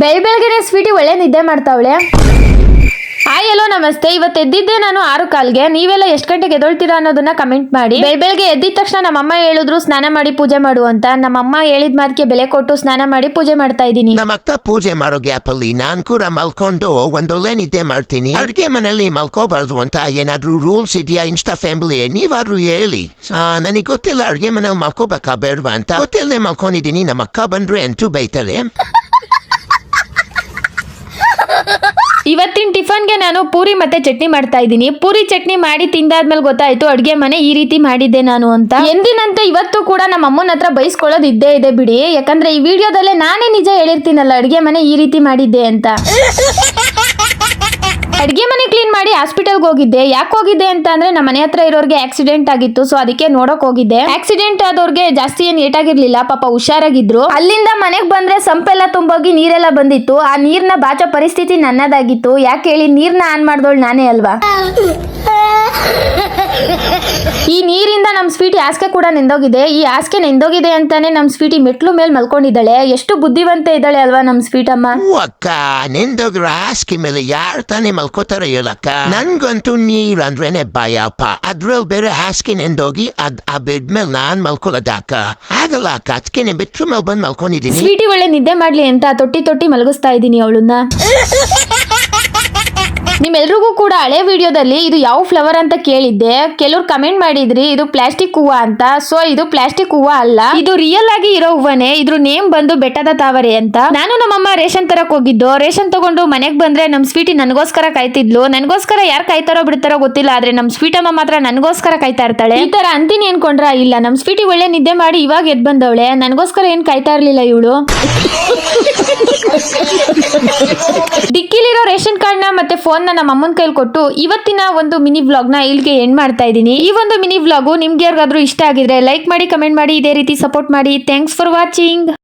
ಬೆಳ್ ಬೆಳಗ್ಗೆನೆ ಸ್ವೀಟಿ ಒಳ್ಳೆ ನಿದ್ದೆ ಮಾಡ್ತಾವಳೆ. ಹಾಯ್ ಎಲ್ಲೋ ನಮಸ್ತೆ. ಇವತ್ತು ಎದ್ದಿದ್ದೆ ನಾನು ಆರು ಕಾಲ್ಗೆ. ನೀವೆಲ್ಲ ಎಷ್ಟು ಗಂಟೆಗೆ ಎದೊಳ್ತೀರಾ ಅನ್ನೋದನ್ನ ಕಮೆಂಟ್ ಮಾಡಿ. ಬೆಳ್ ಬೆಳಗ್ಗೆ ಎದ್ದಿದ ತಕ್ಷಣ ನಮ್ಮಮ್ಮ ಹೇಳಿದ್ರು, ಸ್ನಾನ ಮಾಡಿ ಪೂಜೆ ಮಾಡು ಅಂತ. ನಮ್ಮಮ್ಮ ಹೇಳಿದ ಮಾತಿಗೆ ಬೆಲೆ ಕೊಟ್ಟು ಸ್ನಾನ ಮಾಡಿ ಪೂಜೆ ಮಾಡ್ತಾ ಇದ್ದೀನಿ. ನಮ್ಮ ಅಕ್ಕ ಪೂಜೆ ಮಾಡೋ ಗ್ಯಾಪಲ್ಲಿ ನಾನ್ ಕೂಡ ಮಲ್ಕೊಂಡು ಒಂದೊಳ್ಳೆ ನಿದ್ದೆ ಮಾಡ್ತೀನಿ. ಅಡುಗೆ ಮನೆಯಲ್ಲಿ ಮಲ್ಕೋಬಾರ್ದು ಅಂತ ಏನಾದ್ರೂ ರೂಲ್ಸ್ ಇದೆಯಾ ಇನ್ಸ್ಟಾ ಫ್ಯಾಮಿಲಿ? ನೀವಾದ್ರೂ ಹೇಳಿ. ನನಗೆ ಗೊತ್ತಿಲ್ಲ, ಅಡುಗೆ ಮನೇಲಿ ಮಲ್ಕೋಬೇಕಾ ಬೇಡವಾ ಅಂತ. ಗೊತ್ತಿಲ್ಲದೆ ಮಲ್ಕೊಂಡಿದ್ದೀನಿ. ನಮ್ಮ ಅಕ್ಕ ಬಂದ್ರೆ ಅಂತೂ ಬೈತಾರೆ. ಇವತ್ತಿನ ಟಿಫನ್ಗೆ ನಾನು ಪೂರಿ ಮತ್ತೆ ಚಟ್ನಿ ಮಾಡ್ತಾ ಇದ್ದೀನಿ. ಪೂರಿ ಚಟ್ನಿ ಮಾಡಿ ತಿಂದಾದ್ಮೇಲೆ ಗೊತ್ತಾಯ್ತು, ಅಡುಗೆ ಮನೆ ಈ ರೀತಿ ಮಾಡಿದ್ದೆ ನಾನು ಅಂತ. ಎಂದಿನಂತೆ ಇವತ್ತು ಕೂಡ ನಮ್ಮ ಅಮ್ಮನ ಹತ್ರ ಬೈಸ್ಕೊಳ್ಳೋದು ಇದ್ದೇ ಇದೆ ಬಿಡಿ. ಯಾಕಂದ್ರೆ ಈ ವಿಡಿಯೋದಲ್ಲೇ ನಾನೇ ನಿಜ ಹೇಳಿರ್ತೀನಲ್ಲ, ಅಡುಗೆ ಮನೆ ಈ ರೀತಿ ಮಾಡಿದ್ದೆ ಅಂತ. ಅಡ್ಗೆ ಮನೆ ಕ್ಲೀನ್ ಮಾಡಿ ಹಾಸ್ಪಿಟಲ್ಗೆ ಹೋಗಿದ್ದೆ. ಯಾಕೆ ಹೋಗಿದ್ದೆ ಅಂತ ಅಂದ್ರೆ ನಮ್ಮ ಮನೆ ಹತ್ರ ಇರೋರಿಗೆ ಆಕ್ಸಿಡೆಂಟ್ ಆಗಿತ್ತು ಸೊ ಅದಕ್ಕೆ ನೋಡಕ್ ಹೋಗಿದ್ದೆ. ಆಕ್ಸಿಡೆಂಟ್ ಆದವ್ರಿಗೆ ಜಾಸ್ತಿ ಏನ್ ಏಟಾಗಿರ್ಲಿಲ್ಲ, ಪಾಪ ಹುಷಾರಾಗಿದ್ರು. ಅಲ್ಲಿಂದ ಮನೆಗೆ ಬಂದ್ರೆ ಸಂಪೆಲ್ಲ ತುಂಬೋಗಿ ನೀರೆಲ್ಲ ಬಂದಿತ್ತು. ಆ ನೀರ್ನ ಬಾಚೋ ಪರಿಸ್ಥಿತಿ ನನ್ನದಾಗಿತ್ತು. ಯಾಕೆ ಹೇಳಿ ನೀರ್ನ ಆನ್ ಮಾಡ್ದೋಳು ನಾನೇ ಅಲ್ವಾ? ಸ್ವೀಟಿ ಹಾಸಿಗೆ ಕೂಡ ನಿಂದೋಗಿದೆ. ಈ ಹಾಸಿಗೆ ನಿಂದೋಗಿದೆ ಅಂತಾನೆ ನಮ್ ಸ್ವೀಟಿ ಮೆಟ್ಲು ಮೇಲೆ ಮಲ್ಕೊಂಡಿದ್ದಾಳೆ. ಎಷ್ಟು ಬುದ್ಧಿವಂತ ಇದ್ದಾಳೆ ಅಲ್ವಾ ನಮ್ ಸ್ವೀಟ್ ಅಮ್ಮ ಅಕ್ಕ ನಿಂದೋಗ್ರ ಹಾಸಿಗೆ ಮೇಲೆ ಯಾರು ತಾನೇ ಮಲ್ಕೋತಾರ ಹೇಳಕ್ಕ? ನನ್ಗಂತೂ ನೀರ್ ಅಂದ್ರೇನೆ ಭಯಪ್ಪ ಅದ್ರಲ್ಲಿ ಬೇರೆ ಹಾಸಿಗೆ ನಿಂದೋಗಿ ಅದ್ ಆ ಬೆಡ್ ಮೇಲೆ ನಾನ್ ಮಲ್ಕೊಳ್ಳೋದಕ್ಕ ಆಗಲ್ಲ ಅಕ್ಕ ಅದಕ್ಕೆ ಬೆಟ್ರು ಮೇಲೆ ಬಂದು ಮಲ್ಕೊಂಡಿದ್ದೀನಿ ಸ್ವೀಟಿ ಒಳ್ಳೆ ನಿದ್ದೆ ಮಾಡ್ಲಿ ಅಂತ ತೊಟ್ಟಿ ತೊಟ್ಟಿ ಮಲಗಿಸ್ತಾ ಇದ್ದೀನಿ ಅವಳನ್ನ. ನಿಮ್ಮೆಲ್ರಿಗೂ ಕೂಡ ಹಳೆ ವಿಡಿಯೋದಲ್ಲಿ ಇದು ಯಾವ ಫ್ಲವರ್ ಅಂತ ಕೇಳಿದ್ದೆ. ಕೆಲವ್ರು ಕಮೆಂಟ್ ಮಾಡಿದ್ರಿ, ಇದು ಪ್ಲಾಸ್ಟಿಕ್ ಹೂವು ಅಂತ. ಸೊ ಇದು ಪ್ಲಾಸ್ಟಿಕ್ ಹೂವ ಅಲ್ಲ. ಇದು ರಿಯಲ್ ಆಗಿ ಇರೋ ಹೂವನೇ. ಇದ್ರ ನೇಮ್ ಬಂದು ಬೆಟ್ಟದ ತಾವರೆ ಅಂತ. ನಾನು ನಮ್ಮಮ್ಮ ರೇಷನ್ ತರಕ್ ಹೋಗಿದ್ದು. ರೇಷನ್ ತಗೊಂಡು ಮನೆಗ್ ಬಂದ್ರೆ ನಮ್ ಸ್ವೀಟಿ ನನಗೋಸ್ಕರ ಕಾಯ್ತಿದ್ಲು. ನನಗೋಸ್ಕರ ಯಾರು ಕಾಯ್ತಾರೋ ಬಿಡ್ತಾರೋ ಗೊತ್ತಿಲ್ಲ, ಆದ್ರೆ ನಮ್ ಸ್ವೀಟ್ ಮಾತ್ರ ನನಗೋಸ್ಕರ ಕಾಯ್ತಾ ಇರ್ತಾಳೆ. ಈ ತರ ಅಂತೀನಿ ಅನ್ಕೊಂಡ್ರ ಇಲ್ಲ, ನಮ್ ಸ್ವೀಟಿ ಒಳ್ಳೆ ನಿದ್ದೆ ಮಾಡಿ ಇವಾಗ ಎದ್ ಬಂದವಳೆ. ನನಗೋಸ್ಕರ ಏನ್ ಕಾಯ್ತಾ ಇರ್ಲಿಲ್ಲ ಇವಳು? ಡಿಕ್ಕಿಲಿರೋ ರೇಷನ್ ಕಾರ್ಡ್ನ ಮತ್ತೆ ಫೋನ್ನ ನಮ್ಮ ಅಮ್ಮನ ಕೈಲಿ ಕೊಟ್ಟು ಇವತ್ತಿನ ಒಂದು ಮಿನಿ ವ್ಲಾಗ್ನ ಇಲ್ಲಿಗೆ ಎಂಡ್ ಮಾಡ್ತಾ ಇದ್ದೀನಿ. ಈ ಒಂದು ಮಿನಿ ವ್ಲಾಗು ನಿಮ್ಗೆ ಯಾರಿಗಾದ್ರೂ ಇಷ್ಟ ಆಗಿದ್ರೆ ಲೈಕ್ ಮಾಡಿ ಕಮೆಂಟ್ ಮಾಡಿ, ಇದೇ ರೀತಿ ಸಪೋರ್ಟ್ ಮಾಡಿ. Thanks for watching